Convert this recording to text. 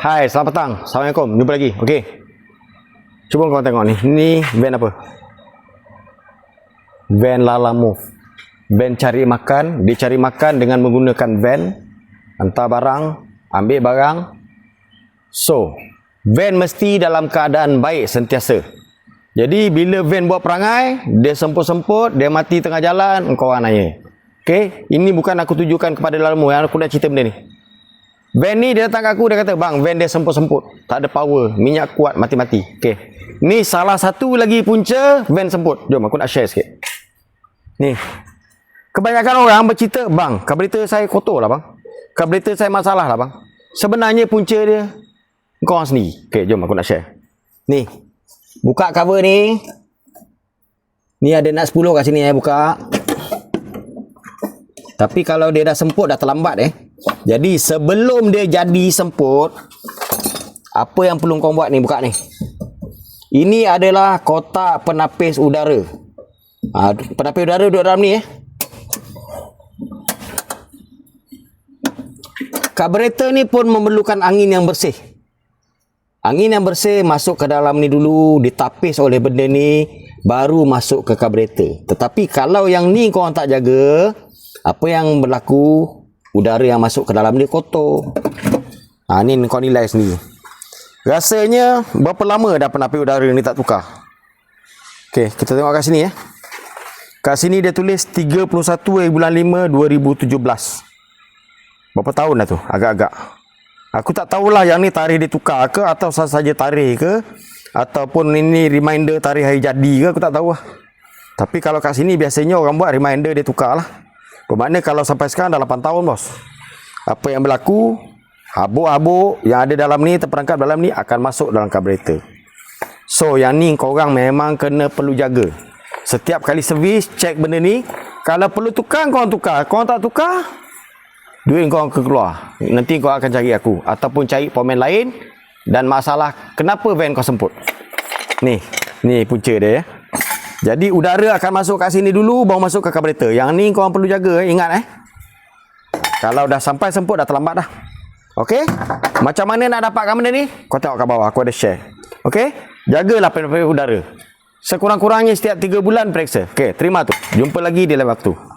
Hai, selamat petang. Assalamualaikum. Jumpa lagi. Okey. Cuba kau tengok ni. Ni van apa? Van Lala Move. Van cari makan. Dia cari makan dengan menggunakan van. Hantar barang. Ambil barang. So, van mesti dalam keadaan baik sentiasa. Jadi bila van buat perangai, dia semput-semput, dia mati tengah jalan, engkau orang nanya. Okey, ini bukan aku tujukan kepada lelamu yang aku dah cerita benda ni. Van ni dia datang kat aku dia kata, "Bang, van dia semput-semput, tak ada power, minyak kuat mati-mati." Okey. Ni salah satu lagi punca van semput. Jom aku nak share sikit. Ni. Kebanyakan orang bercerita, "Bang, karburetor saya kotor lah, bang. Karburetor saya masalah lah, bang." Sebenarnya punca dia kau orang sendiri. Okey, jom aku nak share. Ni. Buka cover ni. Ni ada nak 10 kat sini eh buka. Tapi kalau dia dah semput dah terlambat eh. Jadi sebelum dia jadi semput apa yang perlu kau buat ni buka ni. Ini adalah kotak penapis udara. Ha, penapis udara duduk dalam ni eh. Karburetor ni pun memerlukan angin yang bersih. Angin yang bersih masuk ke dalam ni dulu, ditapis oleh benda ni, baru masuk ke karburetor. Tetapi kalau yang ni kau orang tak jaga, apa yang berlaku, udara yang masuk ke dalam ni kotor. Ha, ni kau nilai sendiri. Rasanya berapa lama dah penapis udara ni tak tukar? Okey, kita tengok kat sini ya. Kat sini dia tulis 31 bulan 5 2017. Berapa tahun dah tu? Agak-agak. Aku tak tahulah yang ni tarikh dia tukar ke atau sahaja tarikh ke ataupun ini reminder tarikh hari jadi ke aku tak tahu lah. Tapi kalau kat sini biasanya orang buat reminder dia tukar lah. Bermakna kalau sampai sekarang dah 8 tahun bos. Apa yang berlaku, habuk-habuk yang ada dalam ni, terperangkap dalam ni akan masuk dalam karburetor. So yang ni korang memang kena perlu jaga. Setiap kali servis, cek benda ni. Kalau perlu tukar, korang tukar. Korang tak tukar, duit kau akan keluar. Nanti kau akan cari aku. Ataupun cari pemain lain. Dan masalah, kenapa van kau semput? Ni, ni punca dia ya. Jadi udara akan masuk kat sini dulu, baru masuk ke karburetor. Yang ni kau perlu jaga, eh. ingat eh. Kalau dah sampai semput, dah terlambat dah. Okey? Macam mana nak dapatkan benda ni? Kau tengok kat bawah, aku ada share. Okey? Jagalah penapis udara. Sekurang-kurangnya setiap 3 bulan periksa. Okey, terima tu. Jumpa lagi di lain waktu.